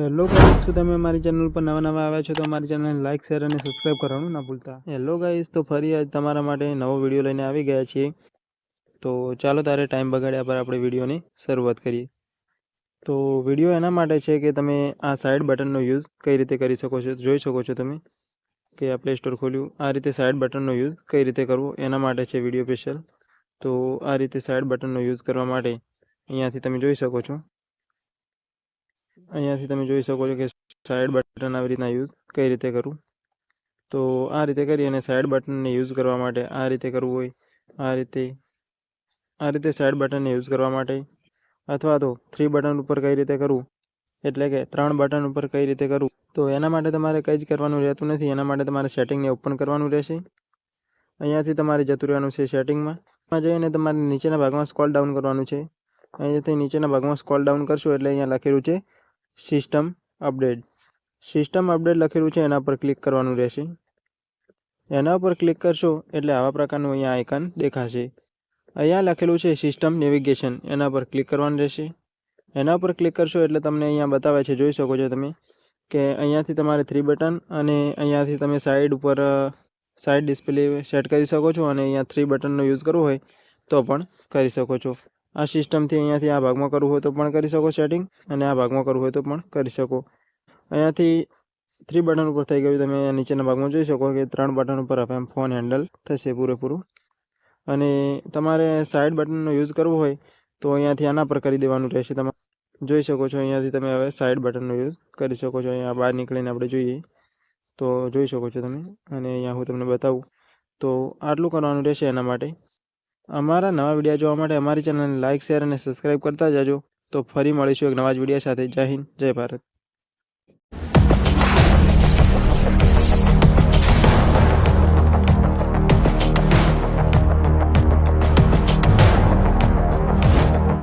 Hello guys, શું તમે મારી ચેનલ પર નવા નવા આવ્યા છો તો મારી ચેનલને લાઇક શેર અને સબસ્ક્રાઇબ કરવાનું ના ભૂલતા. હેલો ગાઈસ, તો ફરી આજ તમારા માટે નવો વીડિયો લઈને આવી ગયા છીએ. તો ચાલો તારે ટાઈમ બગાડ્યા પર આપણે વિડીયોની શરૂઆત કરીએ. તો વીડિયો એના માટે છે કે તમે આ સાઈડ બટનનો યુઝ કઈ રીતે કરી શકો છો, જોઈ શકો છો તમે કે આ પ્લે સ્ટોર ખોલ્યું. આ રીતે સાઈડ બટનનો યુઝ કઈ રીતે કરવો, એના માટે છે વીડિયો સ્પેશિયલ. તો આ રીતે સાઈડ બટનનો યુઝ કરવા માટે અહીંયાથી તમે જોઈ શકો છો. અહીંયાથી તમે જોઈ શકો છો કે સાઈડ બટન આવી રીતના યુઝ કઈ રીતે કરવું તો આ રીતે કરી અને સાઈડ બટનને યુઝ કરવા માટે આ રીતે કરવું હોય, આ રીતે આ રીતે સાઈડ બટનને યુઝ કરવા માટે. અથવા તો થ્રી બટન ઉપર કઈ રીતે કરવું એટલે કે ત્રણ બટન ઉપર કઈ રીતે કરવું તો એના માટે તમારે કંઈ જ કરવાનું રહેતું નથી, એના માટે તમારે સેટિંગને ઓપન કરવાનું રહેશે. અહીંયાથી તમારે જતું રહેવાનું છે સેટિંગમાં માં જઈને તમારે નીચેના ભાગમાં સ્કોલ ડાઉન કરવાનું છે. અહીંયાથી નીચેના ભાગમાં સ્કોલ ડાઉન કરશો એટલે અહીંયા લખેલું છે સિસ્ટમ અપડેટ સિસ્ટમ અપડેટ લખેલું છે, એના પર ક્લિક કરવાનું રહેશે. એના ઉપર ક્લિક કરશો એટલે આવા પ્રકારનું અહીંયા આઇકન દેખાશે. અહીંયા લખેલું છે સિસ્ટમ નેવિગેશન એના પર ક્લિક કરવાનું રહેશે. એના પર ક્લિક કરશો એટલે તમને અહીંયા બતાવે છે, જોઈ શકો છો તમે, કે અહીંયાથી તમારે થ્રી બટન અને અહીંયાથી તમે સાઈડ ઉપર સાઈડ ડિસ્પ્લે સેટ કરી શકો છો અને અહીંયા થ્રી બટનનો યુઝ કરવો હોય તો પણ કરી શકો છો. આ સિસ્ટમથી અહીંયાથી આ ભાગમાં કરવું હોય તો પણ કરી શકો સેટિંગ અને આ ભાગમાં કરવું હોય તો પણ કરી શકો. અહીંયાથી થ્રી બટન ઉપર થઈ ગયું. તમે નીચેના ભાગમાં જોઈ શકો કે ત્રણ બટન ઉપર હવે ફોન હેન્ડલ થશે પૂરેપૂરું. અને તમારે સાઈડ બટનનો યુઝ કરવો હોય તો અહીંયાથી આના પર કરી દેવાનું રહેશે. તમે જોઈ શકો છો અહીંયાથી તમે હવે સાઈડ બટનનો યુઝ કરી શકો છો. અહીંયા બહાર નીકળીને આપણે જોઈએ તો જોઈ શકો છો તમે. અને અહીંયા હું તમને બતાવું તો આટલું કરવાનું રહેશે એના માટે. અમારા નવા વીડિયો જોવા માટે અમારી ચેનલને લાઇક શેર અને સબસ્ક્રાઈબ કરતા જાજો. તો ફરી મળીશું એક નવા જ વીડિયો સાથે. જય હિન્દ, જય ભારત.